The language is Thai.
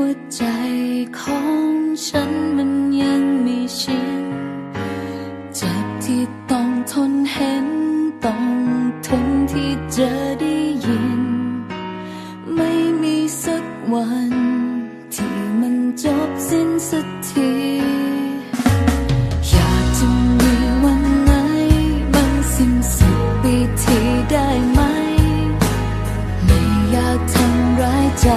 หัวใจของฉันมันยังมีชินเจ็บที่ต้องทนเห็น ต้องทนที่จะได้ยิน ไม่มีสักวัน ที่มันจบสิ้นสักทีอยากจะมีวันไหนบางสิ่งสุดปีที่ได้ไหม ไม่อยากทำร้ายใจ